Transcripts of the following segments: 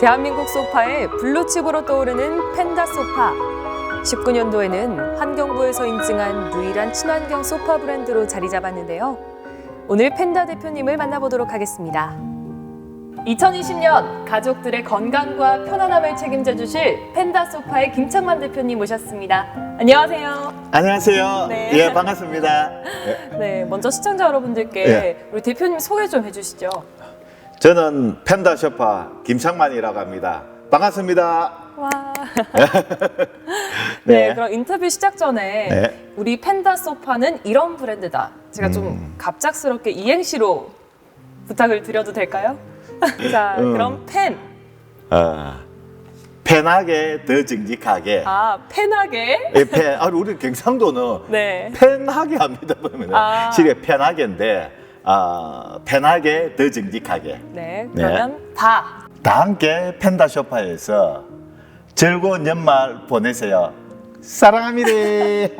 대한민국 소파의 블루칩으로 떠오르는 펜다 소파. 19년도에는 환경부에서 인증한 유일한 친환경 소파 브랜드로 자리 잡았는데요. 오늘 펜다 대표님을 만나보도록 하겠습니다. 2020년 가족들의 건강과 편안함을 책임져 주실 펜다 소파의 김창만 대표님 모셨습니다. 안녕하세요. 안녕하세요. 네. 예, 반갑습니다. 네, 먼저 시청자 여러분들께 네. 우리 대표님 소개 좀 해주시죠. 저는 펜다 쇼파 김창만이라고 합니다. 반갑습니다. 와. 네, 네. 그럼 인터뷰 시작 전에 네. 우리 펜다 소파는 이런 브랜드다. 제가 좀 음. 갑작스럽게 이행시로 부탁을 드려도 될까요? 자, 음. 그럼 펜. 어, 편하게 더 정직하게. 아, 펜하게. 예, 펜, 아, 우리 경상도는 네. 편하게 합니다. 보면 아. 실에 편하게인데 아, 편하게 더 정직하게. 네, 그러면 다. 다 함께 펜다 쇼파에서 즐거운 연말 보내세요. 사랑합니다.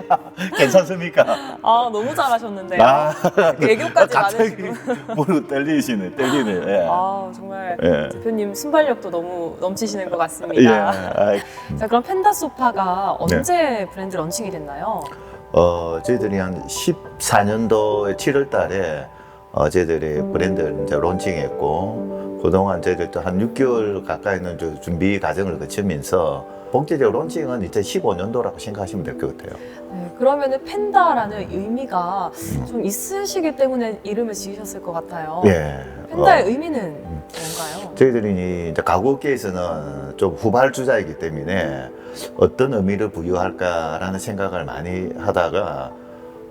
괜찮습니까? 아, 너무 잘하셨는데요. 아, 애교까지 갑자기 많으시고. 무릎 떨리시네, 떨리네. 예. 아, 정말 예. 대표님 순발력도 너무 넘치시는 것 예. 같습니다. 아이, 자, 그럼 펜다 소파가 네. 언제 브랜드 런칭이 됐나요? 어, 저희들이 한 14년도에 7월 달에 어, 저희들이 브랜드를 이제 론칭했고, 그동안 저희들도 한 6개월 가까이는 저 준비 과정을 거치면서, 본격적 론칭은 2015년도라고 생각하시면 될 것 같아요. 네, 그러면은 펜다라는 의미가 음. 좀 있으시기 때문에 이름을 지으셨을 것 같아요. 예. 펜다의 어, 의미는 뭔가요? 저희들이 이제 가구업계에서는 좀 후발주자이기 때문에 어떤 의미를 부여할까라는 생각을 많이 하다가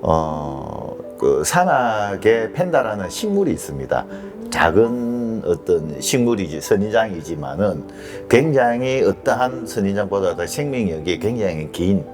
어, 그 산악에 펜다라는 식물이 있습니다. 작은 어떤 식물이지 선인장이지만은 굉장히 어떠한 선인장보다 더 생명력이 굉장히 긴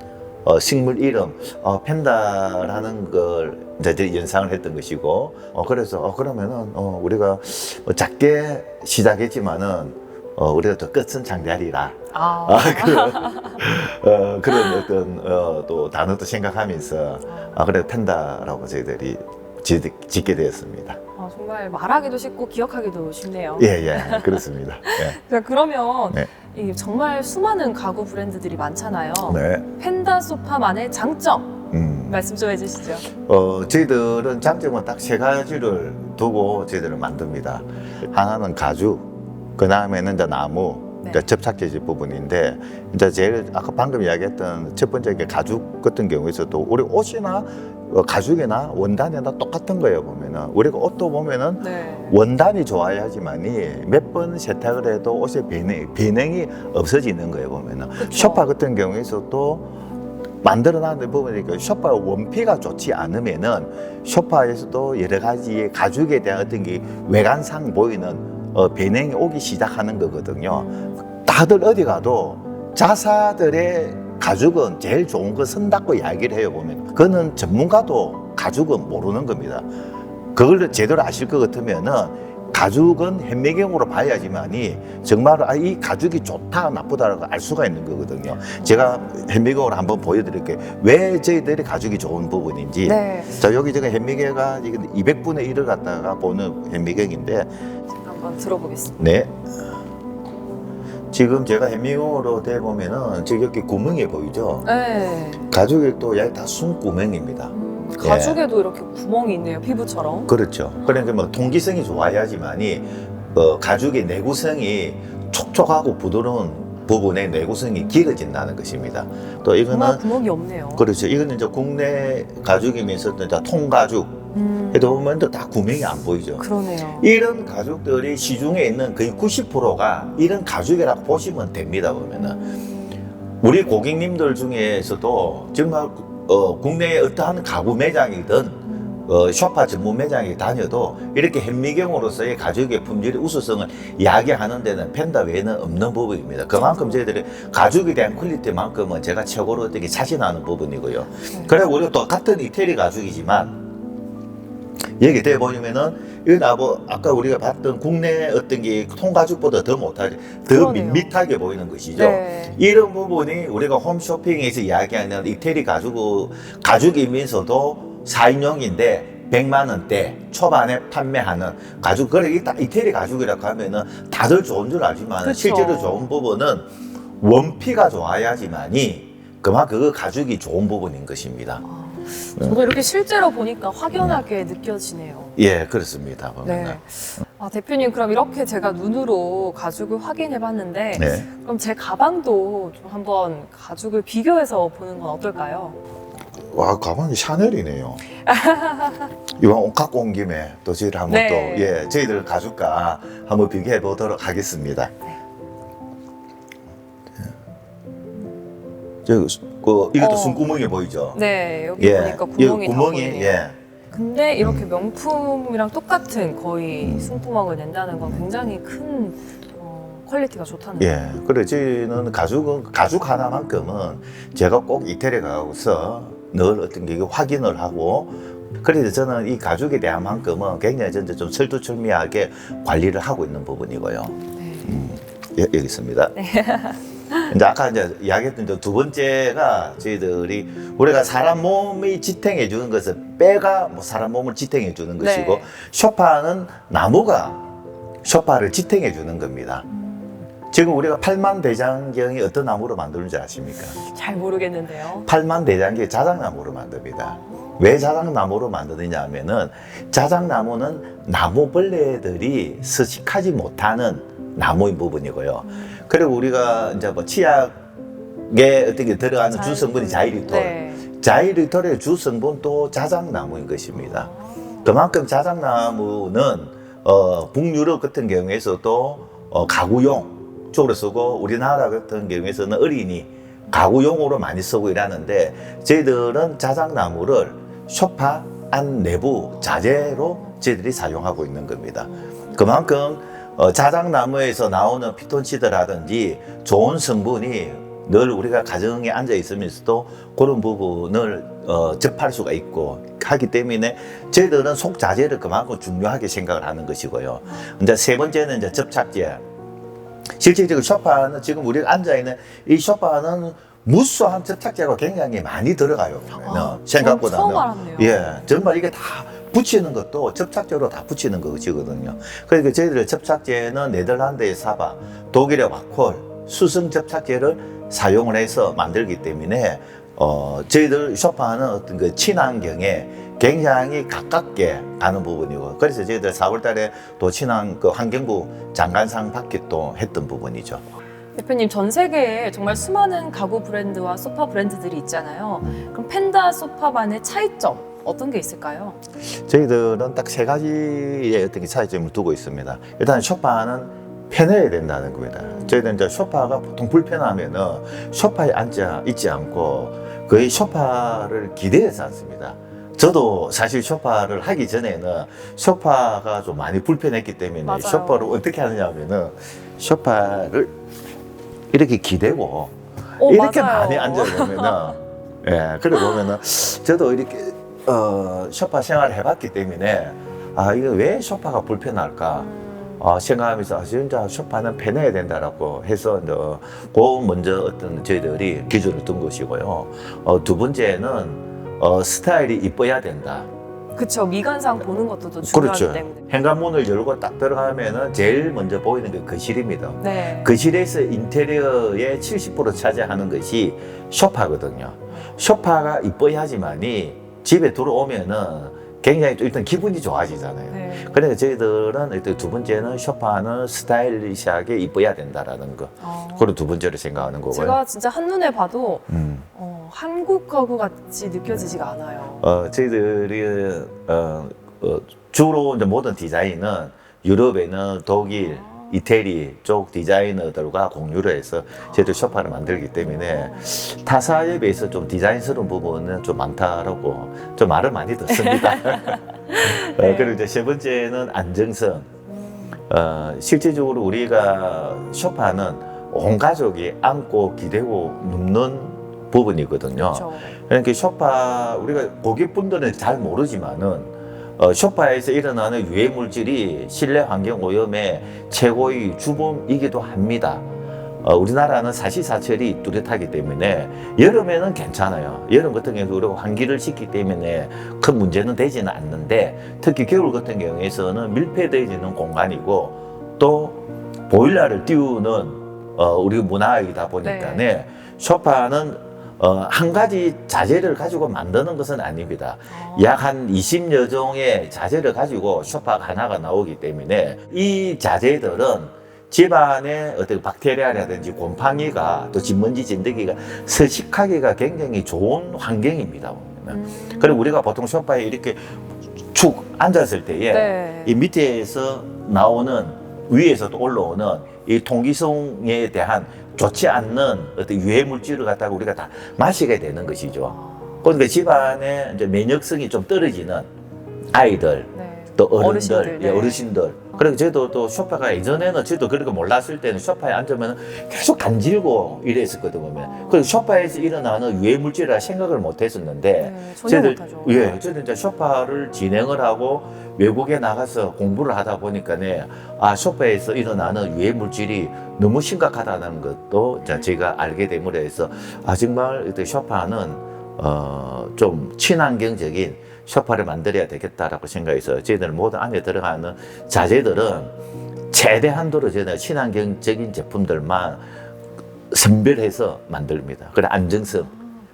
어, 식물 이름 어, 펜다라는 걸 이제 연상을 했던 것이고 어, 그래서 어, 그러면은 어, 우리가 어, 작게 시작했지만은 어, 우리가 더 끝은 장대하리라 아, 아, 그런, 어, 그런 어떤 어, 또 단어도 생각하면서 아, 그래 펜다라고 저희들이 짓, 짓게 되었습니다. 아, 정말 말하기도 쉽고 기억하기도 쉽네요. 예, 예, 그렇습니다. 예. 자, 그러면 네. 이 정말 수많은 가구 브랜드들이 많잖아요. 네. 펜다 소파만의 장점 음. 말씀 좀 해주시죠. 어, 저희들은 장점은 딱 세 가지를 두고 저희들은 만듭니다. 하나는 가죽, 그 다음에는 이제 나무, 네. 이제 접착제지 부분인데, 이제 제일 아까 방금 이야기했던 첫 번째 게 가죽 같은 경우에서도 우리 옷이나 어, 가죽이나 원단이나 똑같은 거예요, 보면은. 우리가 옷도 보면은 네. 원단이 좋아야지만이 몇 번 세탁을 해도 옷의 변형, 변형이 없어지는 거예요, 보면은. 그쵸. 쇼파 같은 경우에서도 만들어 놨는데 보면 그 쇼파 원피가 좋지 않으면은 쇼파에서도 여러 가지 가죽에 대한 어떤 게 외관상 보이는 어, 변형이 오기 시작하는 거거든요. 다들 어디 가도 자사들의 가죽은 제일 좋은 거 쓴다고 이야기를 해요 보면 그거는 전문가도 가죽은 모르는 겁니다. 그걸 제대로 아실 것 같으면은 가죽은 현미경으로 봐야지만이 정말 아, 이 가죽이 좋다 나쁘다라고 알 수가 있는 거거든요. 제가 현미경으로 한번 보여드릴게요. 왜 저희들이 가죽이 좋은 부분인지. 네. 자 여기 지금 현미경가 200분의 1을 갖다가 보는 현미경인데 한번 들어보겠습니다. 네. 지금 제가 현미경으로 대 보면은 지금 여기 구멍이 보이죠? 네. 가죽이 또 여기 다 숨구멍입니다. 음, 예. 가죽에도 이렇게 구멍이 있네요. 피부처럼. 그렇죠. 그러니까 뭐 통기성이 좋아야지만이 어, 가죽의 내구성이 촉촉하고 부드러운 부분의 내구성이 길어진다는 것입니다. 또 이거는 구멍이 없네요. 그렇죠. 이거는 이제 국내 가죽이면서도 이제 통가죽 음, 해도 보면 다 구멍이 안 보이죠. 그러네요. 이런 가죽들이 시중에 있는 거의 90%가 이런 가죽이라고 보시면 됩니다. 보면은 우리 고객님들 중에서도 정말 어, 국내의 어떠한 가구 매장이든 어, 쇼파 전문 매장에 다녀도 이렇게 현미경으로서의 가죽의 품질의 우수성을 이야기하는 데는 펜다 외에는 없는 부분입니다. 그만큼 저희들이 가죽에 대한 퀄리티만큼은 제가 최고로 어떻게 자신하는 부분이고요. 그래 우리가 또 같은 이태리 가죽이지만 여기 대 보면은 이건 아뭐 아까 우리가 봤던 국내 어떤 게 통가죽보다 더 못하지 더 그러네요. 밋밋하게 보이는 것이죠. 네. 이런 부분이 우리가 홈쇼핑에서 이야기하는 이태리 가죽 가죽이면서도 4인용인데 100만 원대 초반에 판매하는 가죽 그래 이태리 가죽이라고 하면은 다들 좋은 줄 알지만 그쵸. 실제로 좋은 부분은 원피가 좋아야지만이 그만큼 그 가죽이 좋은 부분인 것입니다. 아, 저도 이렇게 실제로 보니까 확연하게 느껴지네요. 예, 그렇습니다. 보면은. 네. 아, 대표님, 그럼 이렇게 제가 눈으로 가죽을 확인해 봤는데, 네. 그럼 제 가방도 좀 한번 가죽을 비교해서 보는 건 어떨까요? 와 가방이 샤넬이네요. 옷 갖고 온 김에 또 저희를 한번 네. 또 예, 저희들 가죽과 한번 비교해 보도록 하겠습니다. 저, 그, 이것도 어. 숨구멍이 보이죠? 네, 여기 예, 보니까 이 구멍이 다 구멍이 보이네요. 예, 근데 이렇게 명품이랑 똑같은 거의 음. 숨구멍을 낸다는 건 굉장히 큰 어, 퀄리티가 좋다는 예. 그래 저희는 가죽은 가죽 하나만큼은 제가 꼭 이태리 가서 늘 어떤 게 확인을 하고 그래서 저는 이 가죽에 대한 만큼은 굉장히 진짜 좀 철두철미하게 관리를 하고 있는 부분이고요. 네. 예, 여기 있습니다. 이제 아까 이제 이야기했던 이제 두 번째가 저희들이 우리가 사람 몸이 지탱해 주는 것은 빼가 뭐 사람 몸을 지탱해 주는 네. 것이고 쇼파는 나무가 쇼파를 지탱해 주는 겁니다. 지금 우리가 팔만 대장경이 어떤 나무로 만드는지 아십니까? 잘 모르겠는데요. 팔만 대장경이 자작나무로 만듭니다. 왜 자작나무로 만드느냐 하면은 자작나무는 나무벌레들이 서식하지 못하는 나무인 부분이고요. 그리고 우리가 이제 뭐 치약에 어떤 게 들어가는 주 성분이 자이리톨. 네. 자이리톨의 주 성분도 자작나무인 것입니다. 그만큼 자작나무는 어, 북유럽 같은 경우에서도 어, 가구용 쪽으로 쓰고 우리나라 같은 경우에서는 어린이 가구용으로 많이 쓰고 일하는데 저희들은 자작나무를 소파 안 내부 자재로 저희들이 사용하고 있는 겁니다. 그만큼 어, 자작나무에서 나오는 피톤치드라든지 좋은 성분이 늘 우리가 가정에 앉아 있으면서도 그런 부분을 어, 접할 수가 있고 하기 때문에 저희들은 속자재를 그만큼 중요하게 생각을 하는 것이고요. 이제 세 번째는 이제 접착제. 실질적으로 소파는 지금 우리가 앉아 있는 이 소파는 무수한 접착제가 굉장히 많이 들어가요. 아, 생각보다는. 처음 알았네요. 예, 정말 이게 다 붙이는 것도 접착제로 다 붙이는 것이거든요. 그러니까 저희들 접착제는 네덜란드의 사바, 독일의 와콜, 수성 접착제를 사용을 해서 만들기 때문에 어, 저희들 쇼파는 어떤 그 친환경에 굉장히 가깝게 가는 부분이고 그래서 저희들 4월 달에 또 친환 그 환경부 장관상 받기도 했던 부분이죠. 대표님 전 세계에 정말 수많은 가구 브랜드와 소파 브랜드들이 있잖아요. 음. 그럼 펜다 소파만의 차이점 어떤 게 있을까요? 저희들은 딱 세 가지의 어떤 게 차이점을 두고 있습니다. 일단 쇼파는 편해야 된다는 겁니다. 저희들은 이제 쇼파가 보통 불편하면은 쇼파에 앉아 있지 않고 거의 쇼파를 기대해서 앉습니다. 저도 사실 쇼파를 하기 전에는 쇼파가 좀 많이 불편했기 때문에 맞아요. 쇼파를 어떻게 하느냐 하면은 쇼파를 이렇게 기대고 어, 이렇게 맞아요. 많이 앉아 보면은 예 그래 보면은 저도 이렇게 어 쇼파 생활을 해봤기 때문에 아 이거 왜 쇼파가 불편할까 음, 아, 생각하면서 아, 진짜 쇼파는 편해야 된다라고 해서 이제 그 먼저 어떤 저희들이 기준을 둔 것이고요. 어, 두 번째는 어, 스타일이 이뻐야 된다. 그쵸 미관상 보는 것도 또 중요하기 그렇죠. 때문에. 현관문을 열고 딱 들어가면은 제일 먼저 보이는 게 거실입니다. 네. 거실에서 인테리어의 70% 차지하는 것이 소파거든요. 소파가 이뻐야지만이 집에 들어오면은 굉장히 또 일단 기분이 좋아지잖아요. 네. 그러니까 저희들은 일단 두 번째는 소파는 스타일리시하게 이뻐야 된다라는 거. 어, 그걸 두 번째로 생각하는 거고요. 제가 진짜 한눈에 봐도 음. 어, 한국 가구 같이 느껴지지가 않아요. 어, 저희들이 어, 어, 주로 이제 모든 디자인은 유럽에는 독일, 이태리 쪽 디자이너들과 공유를 해서 저희들 소파를 만들기 때문에 타사에 비해서 좀 디자인스러운 부분은 좀 많다라고 좀 말을 많이 듣습니다. 어, 그리고 이제 세 번째는 안정성. 음, 어, 실질적으로 우리가 소파는 온 가족이 앉고 기대고 눕는 부분이거든요. 그렇죠. 그러니까 쇼파 우리가 고객분들은 잘 모르지만은 어, 쇼파에서 일어나는 유해 물질이 실내 환경 오염의 최고의 주범이기도 합니다. 어, 우리나라는 사시사철이 뚜렷하기 때문에 여름에는 괜찮아요. 여름 같은 경우 우리가 환기를 시키기 때문에 큰 문제는 되지는 않는데 특히 겨울 같은 경우에서는 밀폐되어지는 공간이고 또 보일러를 띄우는 어, 우리 문화이다 보니까 네. 소파는 어, 한 가지 자재를 가지고 만드는 것은 아닙니다. 약한 20여 종의 자재를 가지고 쇼파가 하나가 나오기 때문에 이 자재들은 집안에 어떤 박테리아라든지 곰팡이가 또 진먼지 진드기가 서식하기가 굉장히 좋은 환경입니다. 음. 그리고 우리가 보통 소파에 이렇게 축 앉았을 때에 네. 이 밑에서 나오는 위에서 또 올라오는 이 통기성에 대한 좋지 않는 어떤 유해 물질을 갖다가 우리가 다 마시게 되는 것이죠. 그러니까 집안에 이제 면역성이 좀 떨어지는 아이들 네. 또 어른들, 어르신들, 예, 네. 어르신들. 그리고 저도 또 소파가 예전에는 저도 그렇게 몰랐을 때는 소파에 앉으면 계속 간질고 이랬었거든 보면. 그리고 소파에서 일어나는 유해 물질이라 생각을 못 했었는데 네, 저희들-. 예, 저는 이제 쇼파를 진행을 하고 외국에 나가서 공부를 하다 보니까네, 아, 쇼파에서 일어나는 유해 물질이 너무 심각하다는 것도 이제 제가 알게 됨으로 해서, 아, 정말 이 쇼파는, 어, 좀 친환경적인 쇼파를 만들어야 되겠다라고 생각해서 저희들 모든 안에 들어가는 자재들은 최대한도로 저희는 친환경적인 제품들만 선별해서 만듭니다. 그래, 안정성.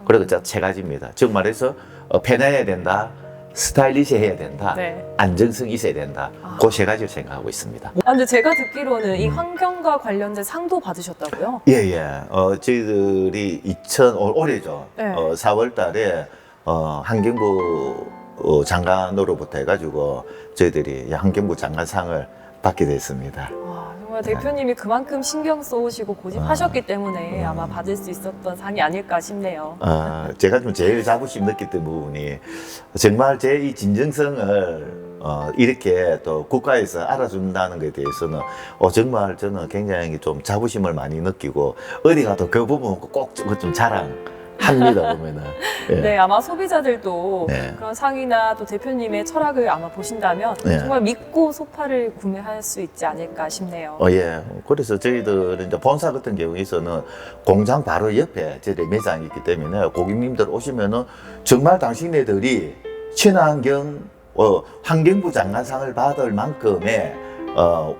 그리고 자, 세 가지입니다. 즉 말해서 어, 편해야 된다, 스타일리시해야 된다, 네. 안정성이 있어야 된다. 아. 그세 가지를 생각하고 있습니다. 아, 근데 제가 듣기로는 이 환경과 관련된 상도 받으셨다고요? 예, 예. 어, 저희들이 2000, 올- 올해죠. 네. 어, 4월 달에, 어, 환경부 어, 장관으로부터 해가지고 저희들이 환경부 장관상을 받게 됐습니다. 와, 정말 대표님이 그만큼 신경 써오시고 고집하셨기 때문에 음. 아마 받을 수 있었던 상이 아닐까 싶네요. 어, 제가 좀 제일 자부심 느꼈던 부분이 정말 제 이 진정성을 어, 이렇게 또 국가에서 알아준다는 것에 대해서는 어, 정말 저는 굉장히 좀 자부심을 많이 느끼고 어디 가도 그 부분 꼭 좀 자랑 합니다 보면은 예. 네, 아마 소비자들도 네. 그런 상이나 또 대표님의 철학을 아마 보신다면 네. 정말 믿고 소파를 구매할 수 있지 않을까 싶네요. 어, 예. 그래서 저희들은 이제 본사 같은 경우에서는 공장 바로 옆에 저희 매장이 있기 때문에 고객님들 오시면은 정말 당신네들이 친환경, 어, 환경부 장관상을 받을 만큼의, 어,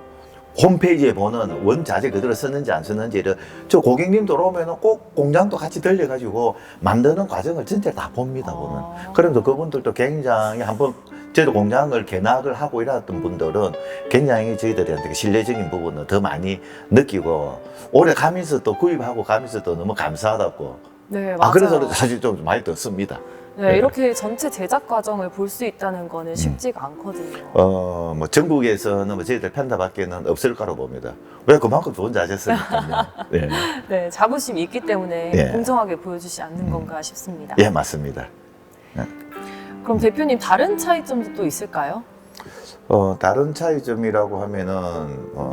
홈페이지에 보는 원자재 그대로 썼는지 안 썼는지를 저 고객님들 오면은 꼭 공장도 같이 들려가지고 만드는 과정을 진짜 다 봅니다, 보면. 아. 그러면서 그분들도 굉장히 한번 저희도 공장을 개락을 하고 일하던 분들은 굉장히 저희들한테 그 신뢰적인 부분을 더 많이 느끼고 오래 가면서 또 구입하고 가면서 또 너무 감사하다고 네, 맞아요. 아 그래서 사실 좀 많이 듣습니다. 네, 네. 이렇게 전체 제작 과정을 볼 수 있다는 거는 쉽지가 않거든요. 어 뭐 전국에서는 뭐 저희들 펜다밖에는 없을 거라고 봅니다. 왜 그만큼 좋은 자재였으니까요. 네. 네, 자부심이 있기 때문에 네. 공정하게 보여주지 않는 음. 건가 싶습니다. 예 맞습니다. 그럼 대표님 다른 차이점도 또 있을까요? 어 다른 차이점이라고 하면은 어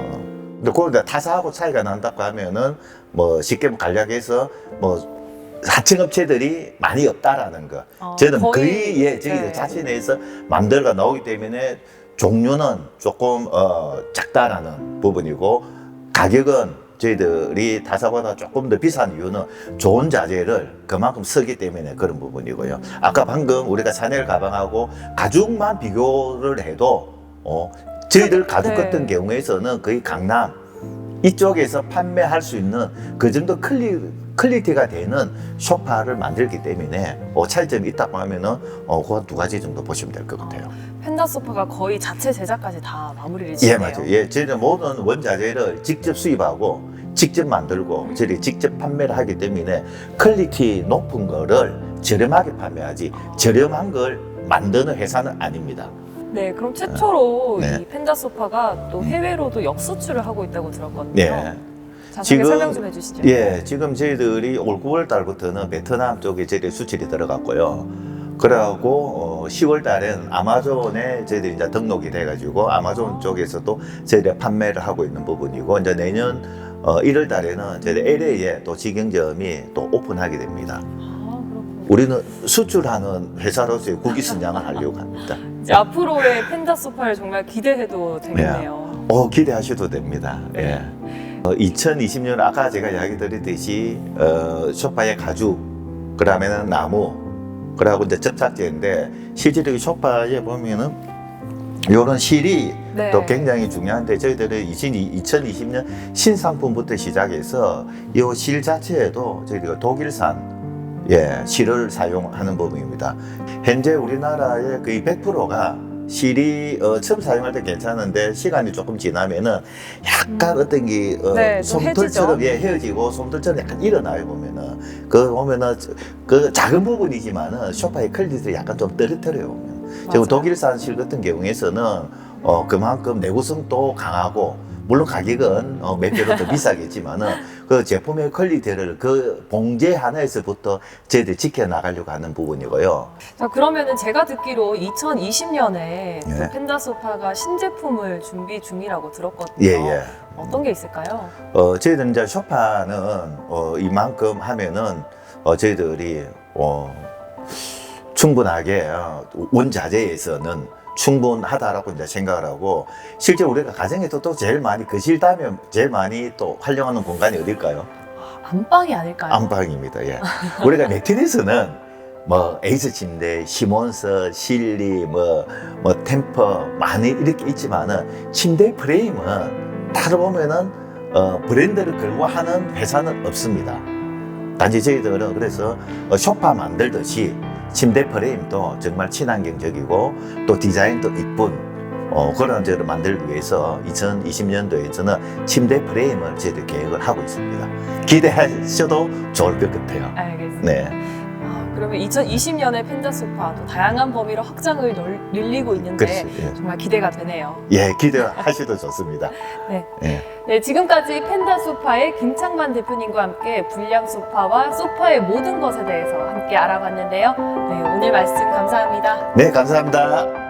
근데 그런데 타사하고 차이가 난다고 하면은 뭐 쉽게 간략해서 뭐 하청업체들이 많이 없다라는 거. 어, 저는 거의, 예, 저희 네. 자신에서 만들어 나오기 때문에 종류는 조금 어, 작다라는 부분이고 가격은 저희들이 타사보다 조금 더 비싼 이유는 좋은 자재를 그만큼 쓰기 때문에 그런 부분이고요. 아까 방금 우리가 샤넬 가방하고 가죽만 비교를 해도 어, 저희들 가죽 네. 같은 경우에서는 거의 강남 이쪽에서 판매할 수 있는 그 정도 클리, 클리티가 되는 소파를 만들기 때문에 어, 차이점이 있다고 하면은 어, 그거 두 가지 정도 보시면 될 것 같아요. 펜다 소파가 거의 자체 제작까지 다 마무리를 예, 지네요. 맞아요. 예, 저희는 모든 원자재를 직접 수입하고 직접 만들고 저희 직접 판매를 하기 때문에 퀄리티 높은 거를 저렴하게 판매하지 저렴한 걸 만드는 회사는 아닙니다. 네, 그럼 최초로 네. 이 펜다 소파가 또 해외로도 역수출을 하고 있다고 들었거든요. 네. 지금- 설명 좀 해주시죠. 예, 지금 저희들이 올 9월 달부터는 베트남 쪽에 저희 수출이 들어갔고요. 그래갖고 어, 10월 달엔 아마존에 저희들이 이제 등록이 돼가지고 아마존 쪽에서도 저희들이 판매를 하고 있는 부분이고 이제 내년 어, 1월 달에는 저희 LA에 또 직영점이 또 오픈하게 됩니다. 아. 우리는 수출하는 회사로서의 국위 선양을 하려고 합니다. 이제 앞으로의 펜다 소파를 정말 기대해도 되겠네요. 어, 기대하셔도 됩니다. 네. 예. 2020년 아까 제가 이야기 드렸듯이 어, 소파의 가죽, 그 다음에는 나무, 그러고 이제 접착제인데 실제로 이 소파에 보면은 이런 실이 네. 또 굉장히 중요한데 저희들은 2020년 신상품부터 시작해서 이 실 자체에도 저희가 독일산 예, 실을 사용하는 부분입니다. 현재 우리나라의 거의 100%가 실이 어, 처음 사용할 때 괜찮은데 시간이 조금 지나면은 약간 어떤 게 어, 네, 좀 솜털처럼. 예, 헤어지고 솜털처럼 약간 일어나요 보면은 그 보면은 저- 그 작은 부분이지만은 소파의 퀄리티를 약간 좀 떨어뜨려요. 보면. 지금 독일산 실 같은 경우에서는 어, 그만큼 내구성도 강하고 물론 가격은 어, 몇 배로 더 비싸겠지만은 그 제품의 퀄리티를 그 봉제 하나에서부터 저희들 지켜 나가려고 하는 부분이고요. 자, 그러면은 제가 듣기로 2020년에 예. 펜다 소파가 신제품을 준비 중이라고 들었거든요. 예, 예. 어떤 게 있을까요? 어, 저희들 이제 쇼파는 어, 이만큼 하면은 어, 저희들이 어, 충분하게 어, 원자재에서는 충분하다라고 이제 생각을 하고 실제 우리가 가정에서 또 제일 많이 거실 다면 제일 많이 또 활용하는 공간이 어딜까요? 안방이 아닐까요? 안방입니다. 예. 우리가 매트리스는 뭐 에이스 침대, 시몬스, 실리, 뭐, 뭐 템퍼 많이 이렇게 있지만은 침대 프레임은 따로 보면은 어, 브랜드를 걸고 하는 회사는 없습니다. 단지 저희들은 그래서 어, 소파 만들듯이 침대 프레임도 정말 친환경적이고 또 디자인도 이쁜 어, 그런 저를 만들기 위해서 2020년도에서는 침대 프레임을 저희들 계획을 하고 있습니다. 기대하셔도 좋을 것 같아요. 알겠습니다. 네. 아, 그러면 2020년에 펜다 소파 또 다양한 범위로 확장을 널, 늘리고 있는데 그렇죠. 예. 정말 기대가 되네요. 예, 기대하셔도 좋습니다. 네. 예. 네, 지금까지 펜다 소파의 김창만 대표님과 함께 불량 소파와 소파의 모든 것에 대해서 함께 알아봤는데요. 네, 오늘 말씀 감사합니다. 네, 감사합니다.